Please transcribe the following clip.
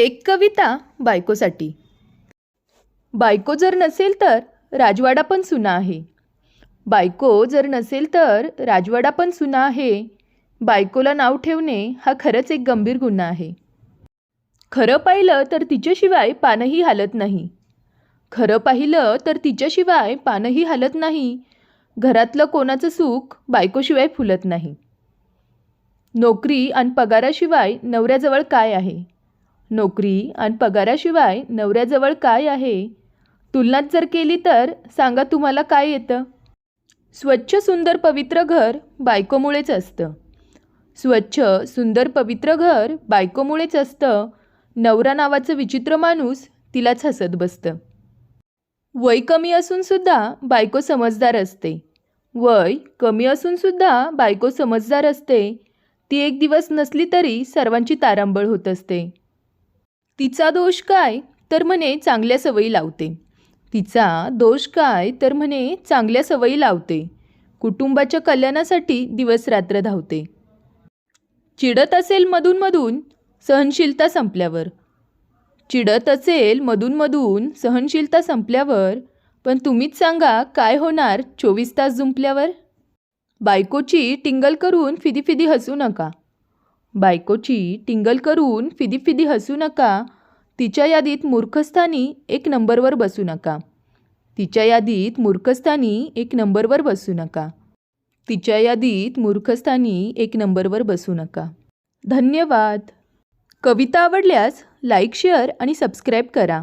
एक कविता बायकोसाठी. बायको जर नसेल तर राजवाडा पण सुना आहे. बायको जर नसेल तर राजवाडा पण सुना आहे. बायकोला नाव ठेवणे हा खरंच एक गंभीर गुन्हा आहे. खरं पाहिलं तर तिच्याशिवाय पानही हालत नाही. खरं पाहिलं तर तिच्याशिवाय पानही हालत नाही. घरातलं कोणाचं सुख बायकोशिवाय फुलत नाही. नोकरी आणि पगाराशिवाय नवऱ्याजवळ काय आहे? नोकरी आणि पगाराशिवाय नवऱ्याजवळ काय आहे? तुलनात जर केली तर सांगा तुम्हाला काय येतं? स्वच्छ सुंदर पवित्र घर बायकोमुळेच असतं. स्वच्छ सुंदर पवित्र घर बायकोमुळेच असतं. नवरा नावाचं विचित्र माणूस तिलाच हसत बसतं. वय कमी असूनसुद्धा बायको समजदार असते. वय कमी असूनसुद्धा बायको समजदार असते. ती एक दिवस नसली तरी सर्वांची तारांबळ होत असते. तिचा दोष काय? तर म्हणे चांगल्या सवयी लावते. तिचा दोष काय? तर म्हणे चांगल्या सवयी लावते. कुटुंबाच्या कल्याणासाठी दिवस रात्र धावते. चिडत असेल मधूनमधून सहनशीलता संपल्यावर. चिडत असेल मधूनमधून सहनशीलता संपल्यावर. पण तुम्हीच सांगा काय होणार? चोवीस तास जुंपल्यावर? बायकोची टिंगल करून फिदी फिदी हसू नका. बायकोची टिंगल करून फिदी फिदी हसू नका. तिच्या यादीत मूर्खस्थानी एक नंबरवर बसू नका. तिच्या यादीत मूर्खस्थानी एक नंबरवर बसू नका. तिच्या यादीत मूर्खस्थानी एक नंबरवर बसू नका. धन्यवाद. कविता आवडल्यास लाईक शेअर आणि सबस्क्राईब करा.